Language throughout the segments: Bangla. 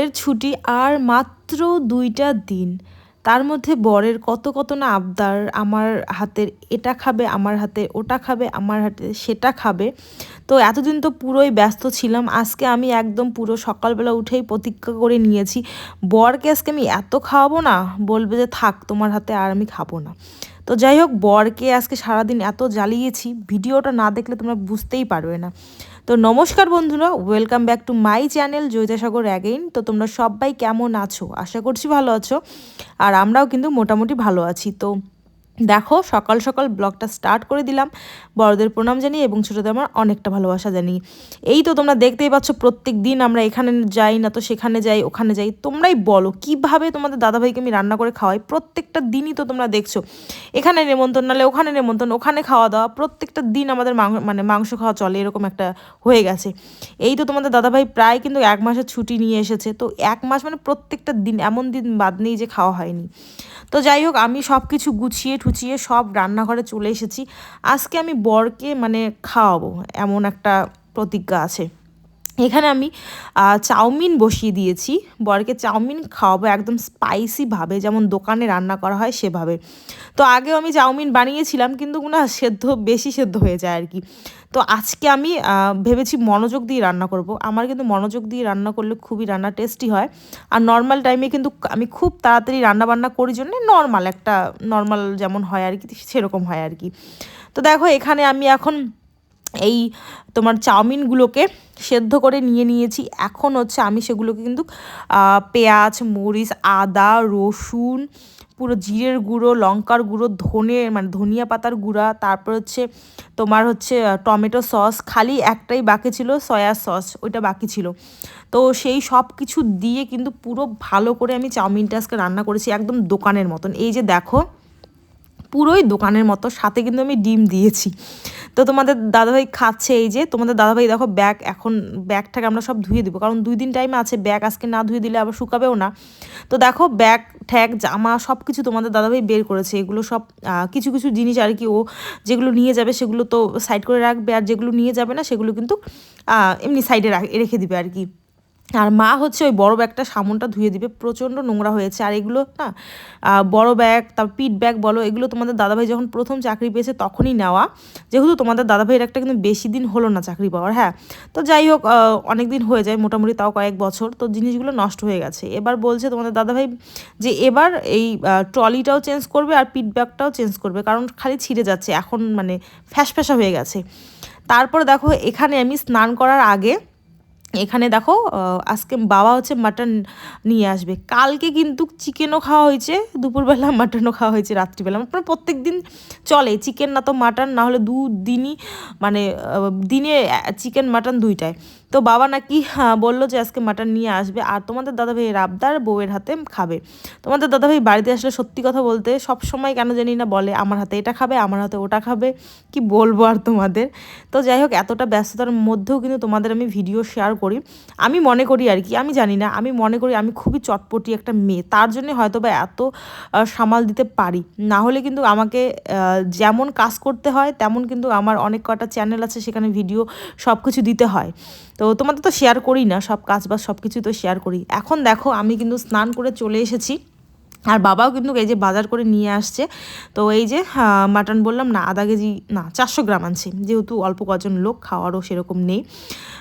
বরের ছুটি আর মাত্র দুইটা দিন। তার মধ্যে বরের কত কত না আবদার, আমার হাতের এটা খাবে, আমার হাতে ওটা খাবে, আমার হাতে সেটা খাবে। তো এতদিন তো পুরোই ব্যস্ত ছিলাম, আজকে আমি একদম পুরো সকালবেলা উঠেই প্রতীক্ষা করে নিয়েছি, বরকে আজকে আমি এত খাওয়াবো না, বলবে যে থাক তোমার হাতে আর আমি খাব না। তো যাই হোক, বরকে আজকে সারাদিন এত জ্বালিয়েছি, ভিডিওটা না দেখলে তোমরা বুঝতেই পারবে না। তো নমস্কার বন্ধুরা welcome back to my channel Joyitasagar again তো তোমরা সবাই কেমন আছো? আশা করছি ভালো আছো, আর আমরাও কিন্তু মোটামুটি ভালো আছি। তো দেখো, সকাল সকাল ব্লগটা স্টার্ট করে দিলাম। বড়দের প্রণাম জানিয়ে এবং ছোটোদের আমার অনেকটা ভালোবাসা জানি এই তো তোমরা দেখতেই পাচ্ছ, প্রত্যেক দিন আমরা এখানে যাই না তো সেখানে যাই, ওখানে যাই। তোমরাই বলো, কীভাবে তোমাদের দাদাভাইকে আমি রান্না করে খাওয়াই? প্রত্যেকটা দিনই তো তোমরা দেখছ। এখানে নেমন্তন্ন, নালে ওখানে নেমন্তন্ন, ওখানে খাওয়া দাওয়া প্রত্যেকটা দিন আমাদের মানে মাংস খাওয়া চলে, এরকম একটা হয়ে গেছে। এই তো তোমাদের দাদাভাই প্রায় কিন্তু এক মাসের ছুটি নিয়ে এসেছে। তো এক মাস মানে প্রত্যেকটা দিন, এমন দিন বাদ নেই যে খাওয়া হয়নি। তো যাই হোক, আমি সব কিছু গুছিয়ে ঠুচিয়ে সব রান্নাঘরে চলে এসেছি। আজকে আমি বরকে মানে খাওয়াবো, এমন একটা প্রতিজ্ঞা আছে। এখানে আমি চাউমিন বসিয়ে দিয়েছি। বরকে চাউমিন খাওয়াবো একদম স্পাইসিভাবে যেমন দোকানে রান্না করা হয় সেভাবে। তো আগেও আমি চাউমিন বানিয়েছিলাম, কিন্তু না, সেদ্ধ, বেশি সেদ্ধ হয়ে যায় আর কি। তো আজকে আমি ভেবেছি মনোযোগ দিয়ে রান্না করব। আমার কিন্তু মনোযোগ দিয়ে রান্না করলে খুবই রান্না টেস্টি হয়। আর নর্মাল টাইমে কিন্তু আমি খুব তাড়াতাড়ি রান্না বান্না করি জন্য নর্মাল একটা নর্মাল যেমন হয় আর কি, সেরকম হয় আর কি। তো দেখো, এখানে আমি এখন এই তোমার চাউমিনগুলোকে সেদ্ধ করে নিয়ে নিয়েছি। এখন হচ্ছে আমি সেগুলোকে কিন্তু পেঁয়াজ, মরিচ, আদা, রসুন পুরো জিরের গুঁড়ো, লঙ্কার গুঁড়ো, ধনে মানে ধনিয়া পাতার গুঁড়া, তারপর হচ্ছে তোমার হচ্ছে টমেটো সস, খালি একটাই বাকি ছিল সয়া সস, ওইটা বাকি ছিল। তো সেই সব কিছু দিয়ে কিন্তু পুরো ভালো করে আমি চাউমিনটা আজকে রান্না করেছি একদম দোকানের মতন। এই যে দেখো, পুরোই দোকানের মতো, সাথে কিন্তু আমি ডিম দিয়েছি। তো তোমাদের দাদাভাই খাচ্ছে এই যে, তোমাদের দাদাভাই দেখো ব্যাগ এখন, ব্যাগটাকে আমরা সব ধুয়ে দেবো, কারণ দুই দিন টাইম আছে, ব্যাগ আজকে না ধুয়ে দিলে আবার শুকাবেও না। তো দেখো ব্যাগ, ঠ্যাগ, জামা সব কিছু তোমাদের দাদাভাই বের করেছে। এগুলো সব কিছু কিছু জিনিস আর কি ও যেগুলো নিয়ে যাবে সেগুলো তো সাইড করে রাখবে, আর যেগুলো নিয়ে যাবে না সেগুলো কিন্তু এমনি সাইডে রেখে দিবে আর কি। আর মা হচ্ছে ওই বড় ব্যাগটা সামনটা ধুয়ে দিবে, প্রচণ্ড নোংরা হয়েছে। আর এগুলো না বড় ব্যাগ তারপর পিট ব্যাগ বলো, এগুলো তোমাদের দাদাভাই যখন প্রথম চাকরি পেয়েছে তখনই নেওয়া। যেহেতু তোমাদের দাদাভাইয়ের একটা কিন্তু বেশি দিন হলো না চাকরি পাওয়ার হ্যাঁ। তো যাই হোক অনেক দিন হয়ে যায়, মোটামুটি তাও কয়েক বছর। তো জিনিসগুলো নষ্ট হয়ে গেছে। এবার বলছে তোমাদের দাদাভাই যে এবার এই ট্রলিটাও চেঞ্জ করবে আর পিট ব্যাগটাও চেঞ্জ করবে, কারণ খালি ছিঁড়ে যাচ্ছে। এখন মানে ফ্যাস ফ্যাসা হয়ে গেছে। তারপর দেখো, এখানে আমি স্নান করার আগে এখানে দেখো আজকে বাবা হচ্ছে মাটন নিয়ে আসবে। কালকে কিন্তু চিকেনও খাওয়া হয়েছে, দুপুরবেলা মাটনও খাওয়া হয়েছে, রাত্রিবেলা। মানে প্রত্যেক দিন চলে চিকেন না তো মাটন না হলে দু দিনই মানে দিনে চিকেন মাটন দুইটায়। তো বাবা নাকি বলল যে আজকে মাটন নিয়ে আসবে। আর তোমাদের দাদাভাই রাবদার বউয়ের হাতে খাবে। তোমাদের দাদাভাই বাড়িতে আসলে সত্যি কথা বলতে সব সময় কেন জানি না বলে, আমার হাতে এটা খাবে, আমার হাতে ওটা খাবে। কি বলব আর তোমাদের? তো যাই হোক, এতটা ব্যস্ততার মধ্যেও কিন্তু তোমাদের আমি ভিডিও শেয়ার করি। আমি মনে করি আর কি, আমি জানি না, আমি মনে করি আমি খুবই চটপটি একটা মেয়ে, তার জন্য হয়তো বা এত সামাল দিতে পারি। না হলে কিন্তু আমাকে যেমন কাজ করতে হয়, তেমন কিন্তু আমার অনেক কটা চ্যানেল আছে, সেখানে ভিডিও সব কিছু দিতে হয়। তো তোমাদের তো শেয়ার করি না, সব কাজ বাজ সব কিছুই তো শেয়ার করি। এখন দেখো, আমি কিন্তু স্নান করে চলে এসেছি। আর বাবাও কিন্তু এই যে বাজার করে নিয়ে আসছে। তো এই যে মাটন বললাম না, আধা কেজি, না, চারশো গ্রাম আনছে। যেহেতু অল্প কজন লোক, খাওয়ারও সেরকম নেই।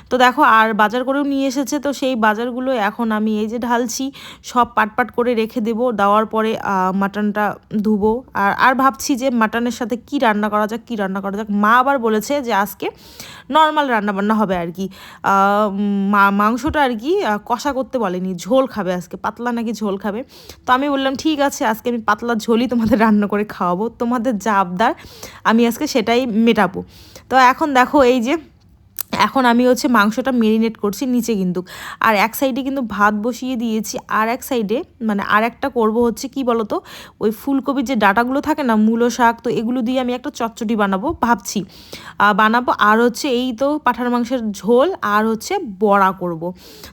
তো দেখো, আর বাজার করেও নিয়ে এসেছে। তো সেই বাজারগুলো এখন আমি এই যে ঢালছি, সব পাট পাট করে রেখে দেবো। দেওয়ার পরে মাটনটা ধুবো। আর আর ভাবছি যে মাটনের সাথে কি রান্না করা যাক, কি রান্না করা যাক। মা আবার বলেছে যে আজকে নর্মাল রান্নাবান্না হবে আর কি। মাংসটা আর কি কষা করতে বলেনি, ঝোল খাবে আজকে, পাতলা নাকি ঝোল খাবে। তো আমি বললাম ঠিক আছে, আজকে আমি পাতলা ঝোলই তোমাদের রান্না করে খাওয়াবো। তোমাদের যা আবদার, আমি আজকে সেটাই মেটাবো। তো এখন দেখো এই যে এখন আমি হচ্ছে মাংসটা মেরিনেট করছি নিচে কিন্তু। আর এক সাইডে কিন্তু ভাত বসিয়ে দিয়েছি, আর এক সাইডে মানে আর একটা করব হচ্ছে কি বলতো, ওই ফুলকপির যে ডাটাগুলো থাকে না, মূলো শাক, তো এগুলো দিয়ে আমি একটা চচ্চটি বানাবো ভাবছি। বানাবো, আর হচ্ছে এই তো পাঠার মাংসের ঝোল, আর হচ্ছে বড়া করব।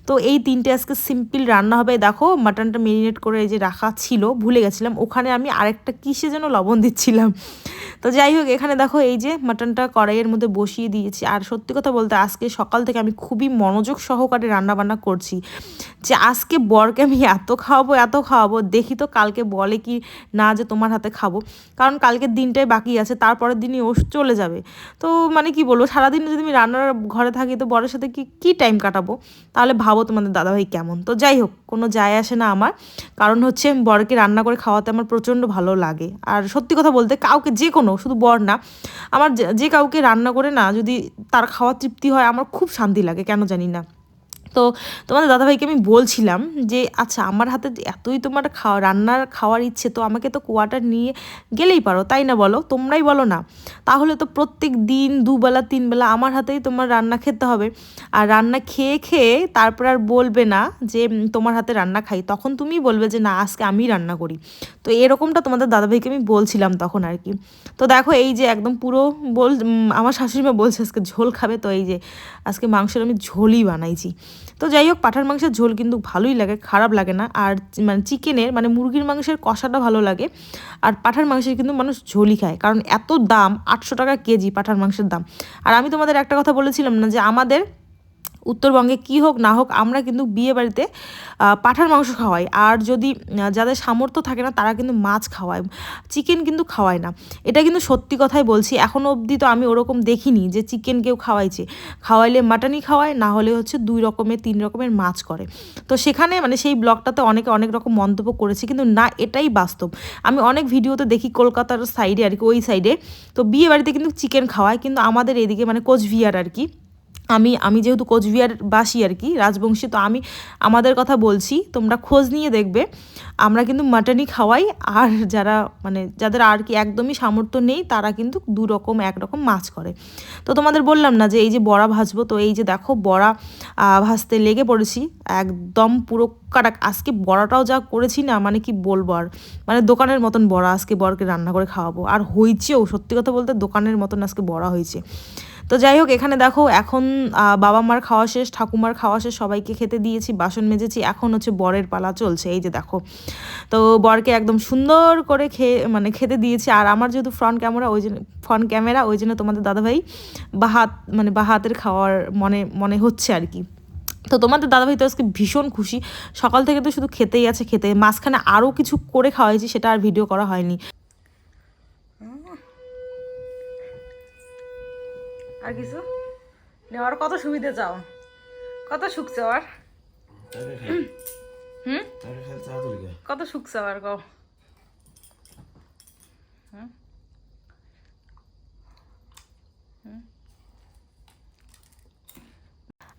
তো এই তিনটে আজকে সিম্পল রান্না হবে, দেখো মাটনটা মেরিনেট করে যে রাখা ছিল, ভুলে গেছিলাম, ওখানে আমি আরেকটা কিসে যেন লবণ দিচ্ছিলাম। তো যাই হোক, এখানে দেখো এই যে মাটনটা কড়াইয়ের মধ্যে বসিয়ে দিয়েছি, আর সত্যি কথা বলতে আজকে সকাল থেকে আমি খুবই মনোযোগ সহকারে রান্নাবান্না করছি। যে আজকে বরকে আমি এত খাওয়াবো এত খাওয়াবো, দেখি তো কালকে বলে কি না যে তোমার হাতে খাব। কারণ কালকের দিনটাই বাকি আছে, তারপরের দিনই ও চলে যাবে। তো মানে কি বলব, সারাদিন যদি আমি রান্নার ঘরে থাকি তো বরের সাথে কি, কী টাইম কাটাবো? তাহলে ভাবো তোমাদের দাদাভাই কেমন। তো যাই হোক, কোনো যায় আসে না আমার। কারণ হচ্ছে বরকে রান্না করে খাওয়াতে আমার প্রচণ্ড ভালো লাগে। আর সত্যি কথা বলতে, কাউকে যে কোনো, শুধু বর না, আমার যে কাউকে রান্না করে না, যদি তার খাওয়া তৃপ্তি হয় আমার খুব শান্তি লাগে কেন জানি না। তো তোমাদের দাদাভাইকে আমি বলছিলাম যে আচ্ছা আমার হাতে এতই তোমার খাওয়া, রান্নার খাওয়ার ইচ্ছে, তো আমাকে তো কোয়াটার নিয়ে গেলেই পারো, তাই না বলো? তোমরাই বলো না। তাহলে তো প্রত্যেক দিন দুবেলা, তিনবেলা আমার হাতেই তোমার রান্না খেতে হবে। আর রান্না খেয়ে খেয়ে তারপর আর বলবে না যে তোমার হাতে রান্না খাই। তখন তুমিই বলবে যে, না, আজকে আমি রান্না করি। তো এরকমটা তোমাদের দাদাভাইকে আমি বলছিলাম তখন আর কি। তো দেখো, এই যে একদম পুরো বল আমার শাশুড়িমা বলছে, আজকে ঝোল খাবে। তো এই যে আজকে মাংসের আমি ঝোলই বানাইছি। তো যাই হোক পাঠার মাংসের ঝোল কিন্তু ভালোই লাগে, খারাপ লাগে না। আর মানে চিকেনের মানে মুরগির মাংসের কষাটা ভালো লাগে। আর পাঠার মাংসের কিন্তু মানুষ ঝোলই খায়, কারণ এত দাম, আটশো টাকা কেজি পাঠার মাংসের দাম। আর আমি তোমাদের একটা কথা বলেছিলাম না যে আমাদের উত্তরবঙ্গে কি হোক, না হোক, আমরা কিন্তু বিয়ে বাড়িতে পাঁঠার মাংস খাওয়াই। আর যদি যাদের সামর্থ্য থাকে না, তারা কিন্তু মাছ খাওয়ায়। চিকেন কিন্তু খাওয়ায় না। এটা কিন্তু সত্যি কথাই বলছি। এখনও অবধি তো আমি ওরকম দেখিনি যে চিকেন কেউ খাওয়াইছে। খাওয়াইলে মাটনই খাওয়ায়, না হলে হচ্ছে দুই রকমের তিন রকমের মাছ করে। তো সেখানে মানে সেই ব্লগটাতে অনেকে অনেক রকম মন্তব্য করেছে, কিন্তু না, এটাই বাস্তব। আমি অনেক ভিডিওতে দেখি কলকাতার সাইডে আর কি, ওই সাইডে। তো বিয়ে বাড়িতে কিন্তু চিকেন খাওয়ায়, কিন্তু আমাদের এদিকে মানে কোচবিহার আর কি আমি আমি যেহেতু কোচবিহার বাসী আর কি, রাজবংশী, তো আমি আমাদের কথা বলছি, তোমরা খোঁজ নিয়ে দেখবে। আমরা কিন্তু মাটনই খাওয়াই, আর যারা মানে যাদের আর কি একদমই সামর্থ্য নেই, তারা কিন্তু দু রকম একরকম মাছ করে। তো তোমাদের বললাম না যে এই যে বড়া ভাজবো, তো এই যে দেখো বড়া ভাজতে লেগে পড়েছি, একদম পুরো কাটাক, আজকে বড়াটাও যা করেছি না মানে কি বলব আর মানে দোকানের মতন বড়া আজকে বরকে রান্না করে খাওয়াবো। আর হয়েছেও সত্যি কথা বলতে দোকানের মতন আজকে বড়া হয়েছে তো যাই হোক, এখানে দেখো এখন বাবা মার খাওয়া শেষ, ঠাকুমার খাওয়া শেষ, সবাইকে খেতে দিয়েছি, বাসন মেজেছি, এখন হচ্ছে বরের পালা চলছে, এই যে দেখো। তো বরকে একদম সুন্দর করে খেয়ে মানে খেতে দিয়েছি, আর আমার যেহেতু ফ্রন্ট ক্যামেরা ওই জন্য ফ্রন্ট ক্যামেরা ওই জন্য তোমাদের দাদাভাই বা হাত মানে বা হাতের খাওয়ার মনে মনে হচ্ছে আর কি। তো তোমাদের দাদাভাই তো আজকে ভীষণ খুশি, সকাল থেকে তো শুধু খেতেই আছে, খেতে, মাঝখানে আরও কিছু করে খাওয়াইছি, সেটা আর ভিডিও করা হয়নি। আর কিছু? নেওয়ার কত সুবিধা চাও? কত সুখ চাও আর? হুম। কত সুখ চাও আর কও?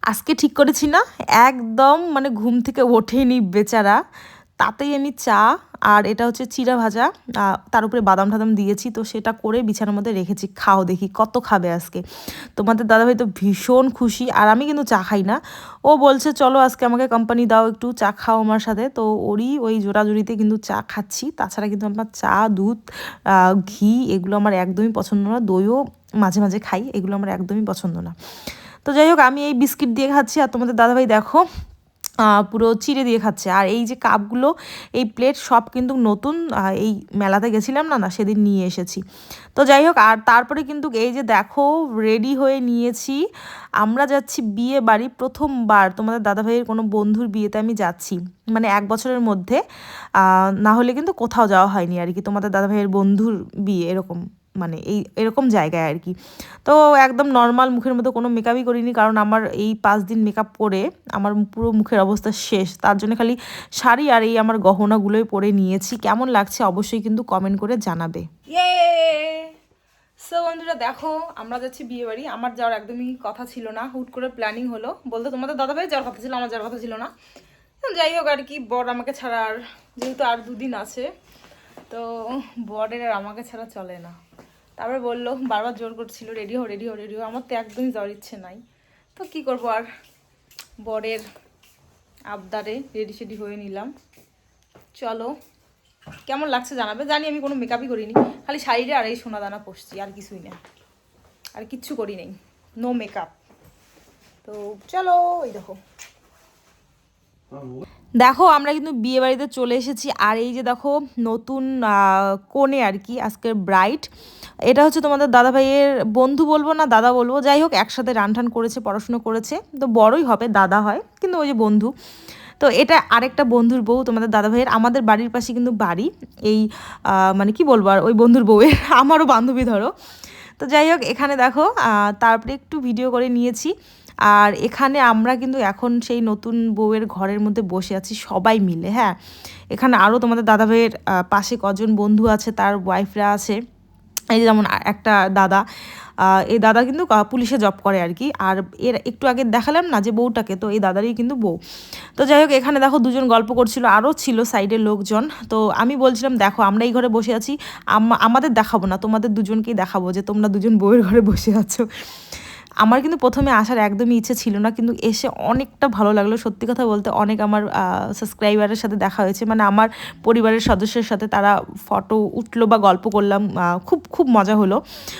আজকে ঠিক করেছি না? একদম মানে ঘুম থেকে ওঠেনি বেচারা। তাতেই আমি চা আর এটা হচ্ছে চিড়া ভাজা। তার উপরে বাদাম টাদাম দিয়েছি, তো সেটা করে বিছানার মধ্যে রেখেছি। খাও দেখি কত খাবে আজকে। তোমাদের দাদাভাই তো ভীষণ খুশি আর আমি কিন্তু চা খাই না। ও বলছে, চলো আজকে আমাকে কোম্পানি দাও একটু, চা খাও আমার সাথে। তো ওরই ওই জোড়াজুড়িতে কিন্তু চা খাচ্ছি। তাছাড়া কিন্তু আমার চা, দুধ ঘি এগুলো আমার একদমই পছন্দ না। দইও মাঝে মাঝে খাই, এগুলো আমার একদমই পছন্দ না। তো যাই হোক, আমি এই বিস্কিট দিয়ে খাচ্ছি। আর তোমাদের দাদাভাই দেখো পুরো চিড়ে দিয়ে খাচ্ছে। আর এই যে কাপগুলো, এই প্লেট সব কিন্তু নতুন এই মেলাতে গেছিলাম না না, সেদিন নিয়ে এসেছি। তো যাই হোক, আর তারপরে কিন্তু এই যে দেখো রেডি হয়ে নিয়েছি। আমরা যাচ্ছি বিয়ে বাড়ি প্রথমবার। তোমাদের দাদাভাইয়ের কোনো বন্ধুর বিয়েতে আমি যাচ্ছি মানে এক বছরের মধ্যে। না হলে কিন্তু কোথাও যাওয়া হয়নি আর কি, তোমাদের দাদাভাইয়ের বন্ধুর বিয়ে এরকম। মানে এই, এরকম জায়গায় আর কি। তো একদম নর্মাল মুখের মতো কোনো মেকআপই করিনি, কারণ আমার এই পাঁচ দিন মেকআপ করে আমার পুরো মুখের অবস্থা শেষ। তার জন্য খালি শাড়ি আর এই আমার গহনাগুলোই পরে নিয়েছি। কেমন লাগছে অবশ্যই কিন্তু কমেন্ট করে জানাবে। সো বন্ধুরা দেখো, আমরা যাচ্ছি বিয়ে বাড়ি আমার যাওয়ার একদমই কথা ছিল না। হুট করে প্ল্যানিং হলো। বলতে তোমাদের দাদাভাই যাওয়ার কথা ছিল, আমার যাওয়ার কথা ছিল না। যাই হোক আর কি, বর আমাকে ছাড়া আর, যেহেতু আর দুদিন আছে, তো বরের আর আমাকে ছাড়া চলে না। তারপরে বলল, বারবার জোর করছিল, রেডি হো রেডি হো রেডি হো আমার তো একদমই যাওয়ার ইচ্ছে নাই। তো কি করব আর? বরের আবদারে রেডি সেডি হয়ে নিলাম। চলো, কেমন লাগছে জানাবে? জানি আমি কোনো মেকআপই করিনি, খালি শাড়িরে আর এই সোনা দানা পরছি, আর কিছুই না। আর কিচ্ছু করি নেই নো মেকআপ তো চলো, এই দেখো। দেখো, আমরা কিন্তু বিয়ে বাড়িতে চলে এসেছি। আর এই যে দেখো, নতুন কোণে আর কি আজকের ব্রাইট এটা হচ্ছে তোমাদের দাদা ভাইয়ের বন্ধু বলব না, দাদা বলব। যাই হোক, একসাথে রানঠান করেছে, পড়াশুনো করেছে। তো বড়ই হবে, দাদা হয়, কিন্তু ওই যে বন্ধু। তো এটা আরেকটা বন্ধুর বউ তোমাদের দাদা ভাইয়ের আমাদের বাড়ির পাশে কিন্তু বাড়ি। এই মানে কি বলব আর, ওই বন্ধুর বউয়ের। আমারও বান্ধবী ধরো। তো যাই হোক, এখানে দেখো তারপরে একটু ভিডিও করে নিয়েছি। আর এখানে আমরা কিন্তু এখন সেই নতুন বউয়ের ঘরের মধ্যে বসে আছি সবাই মিলে হ্যাঁ? এখানে আরও তোমাদের দাদা ভাইয়ের পাশে কজন বন্ধু আছে, তার ওয়াইফরা আছে। এই যেমন একটা দাদা এই দাদা কিন্তু পুলিশে জব করে আর কি। আর এর একটু আগে দেখালাম না যে বউটাকে, তো এই দাদারই কিন্তু বউ। তো যাই হোক, এখানে দেখো দুজন গল্প করছিল আরও ছিল সাইডের লোকজন। তো আমি বলছিলাম, দেখো, আমরা এই ঘরে বসে আছি আমাদের দেখাবো না, তোমাদের দুজনকেই দেখাবো যে তোমরা দুজন বউয়ের ঘরে বসে আছো। আমার কিন্তু প্রথমে আসার একদমই ইচ্ছে ছিল না, কিন্তু এসে অনেকটা ভালো লাগল। সত্যি কথা বলতে অনেক আমার সাবস্ক্রাইবারের সাথে দেখা হয়েছে। মানে আমার পরিবারের সদস্যের সাথে তারা ফটো উঠল বা গল্প করলাম খুব খুব মজা হলো।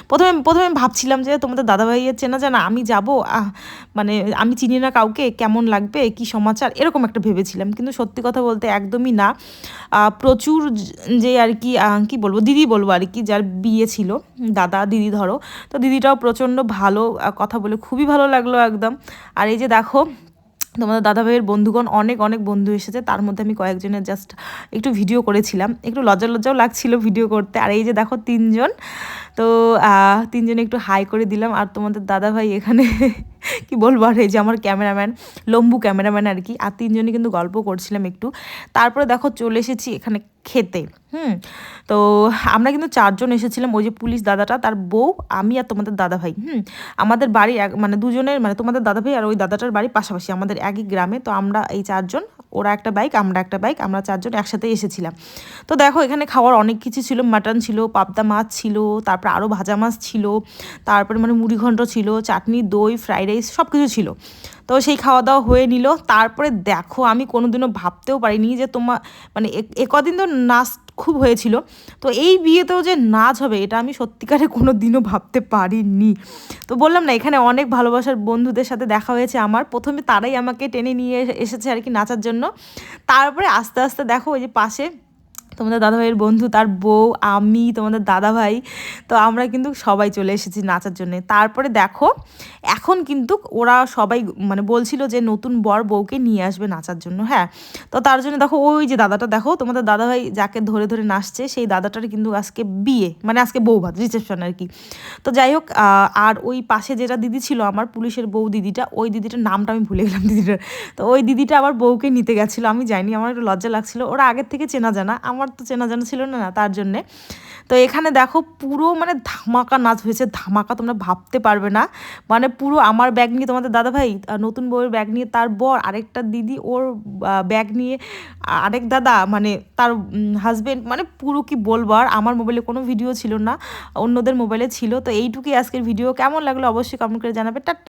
প্রথমে প্রথমে ভাবছিলাম যে তোমাদের দাদাভাইয়ের চেনা জানা, আমি যাব? মানে আমি চিনি না কাউকে, কেমন লাগবে? কি সমাচার? এরকম একটা ভেবেছিলাম। কিন্তু সত্যি কথা বলতে একদমই না। প্রচুর যে আর কি কি বলব? দিদি বলব আর কি, যার বিয়ে ছিল। দাদা, দিদি ধরো। তো দিদিটাও প্রচণ্ড ভালো কথা বলে খুবই ভালো লাগল একদম। আর এই যে দেখো, তোমাদের দাদা ভাইয়ের বন্ধুগণ, অনেক অনেক বন্ধু এসেছে। তার মধ্যে আমি কয়েকজনের জাস্ট একটু ভিডিও করেছিলাম। একটু লজ্জা লজ্জাও লাগছিল ভিডিও করতে। আর এই যে দেখো তিনজন তো তিনজনে একটু হাই করে দিলাম। আর তোমাদের দাদা ভাই এখানে কি বলব, আর এই যে আমার ক্যামেরাম্যান, লম্বু ক্যামেরাম্যান আর কি। আর তিনজনে কিন্তু গল্প করছিলাম একটু। তারপরে দেখো চলে এসেছি এখানে খেতে, হুম? তো, আমরা কিন্তু চারজন এসেছিলাম, ওই যে পুলিশ দাদাটা, তার বউ, আমি আর তোমাদের দাদা ভাই হুম? আমাদের বাড়ি এক মানে দুজনের মানে তোমাদের দাদা ভাই আর ওই দাদাটার বাড়ি পাশাপাশি, আমাদের একই গ্রামে। তো আমরা এই চারজন ওরা একটা বাইক আমরা একটা বাইক আমরা চারজন একসাথে এসেছিলাম। তো দেখো, এখানে খাওয়ার অনেক কিছু ছিল মাটন ছিল, পাবদা মাছ ছিল, তারপর আরও ভাজা মাছ ছিল, তারপরে মানে মুড়িঘণ্ট ছিল, চাটনি, দই ফ্রাইড রাইস সব কিছু ছিল। তো সেই খাওয়া দাওয়া হয়ে নিল। তারপরে দেখো, আমি কোনোদিনও ভাবতেও পারিনি যে তোমার মানে এ কদিন তো নাচ খুব হয়েছিল। তো এই বিয়েতেও যে নাচ হবে, এটা আমি সত্যিকারে কোনো দিনও ভাবতে পারিনি। তো বললাম না, এখানে অনেক ভালোবাসার বন্ধুদের সাথে দেখা হয়েছে আমার। প্রথমে তারাই আমাকে টেনে নিয়ে এসেছে আর কি নাচার জন্য। তারপরে আস্তে আস্তে দেখো ওই যে পাশে তোমাদের দাদাভাইয়ের বন্ধু, তার বউ, আমি, তোমাদের দাদাভাই। তো আমরা কিন্তু সবাই চলে এসেছি নাচার জন্য। তারপরে দেখো, এখন কিন্তু ওরা সবাই মানে বলছিল যে নতুন বর বউকে নিয়ে আসবে নাচার জন্য হ্যাঁ। তো তার জন্য দেখো, ওই যে দাদাটা, দেখো, তোমাদের দাদাভাই যাকে ধরে ধরে নাচছে, সেই দাদাটার কিন্তু আজকে বিয়ে মানে আজকে বউ ভাত রিসেপশন আর কি। তো যাই হোক আর ওই পাশে যেটা দিদি ছিল, আমার পুলিশের বউ দিদিটা, ওই দিদিটার নামটা আমি ভুলে গেলাম দিদিটার। তো ওই দিদিটা আবার বউকে নিতে গেছিল, আমি যাইনি, আমার একটু লজ্জা লাগছিল। ওরা আগের থেকে চেনা জানা, আমার আমার তো চেনা জানা ছিল না তার জন্যে। তো এখানে দেখো পুরো মানে ধামাকা নাচ হয়েছে, ধামাকা তোমরা ভাবতে পারবে না। মানে পুরো আমার ব্যাগ নিয়ে তোমাদের দাদা ভাই নতুন বউয়ের ব্যাগ নিয়ে তার বর, আরেকটা দিদি ওর ব্যাগ নিয়ে আরেক দাদা মানে তার হাজবেন্ড মানে পুরো কি বলব আর, আমার মোবাইলে কোনো ভিডিও ছিল না, অন্যদের মোবাইলে ছিল। তো এইটুকুই আজকের ভিডিও কেমন লাগল অবশ্যই কমেন্ট করে জানাবে।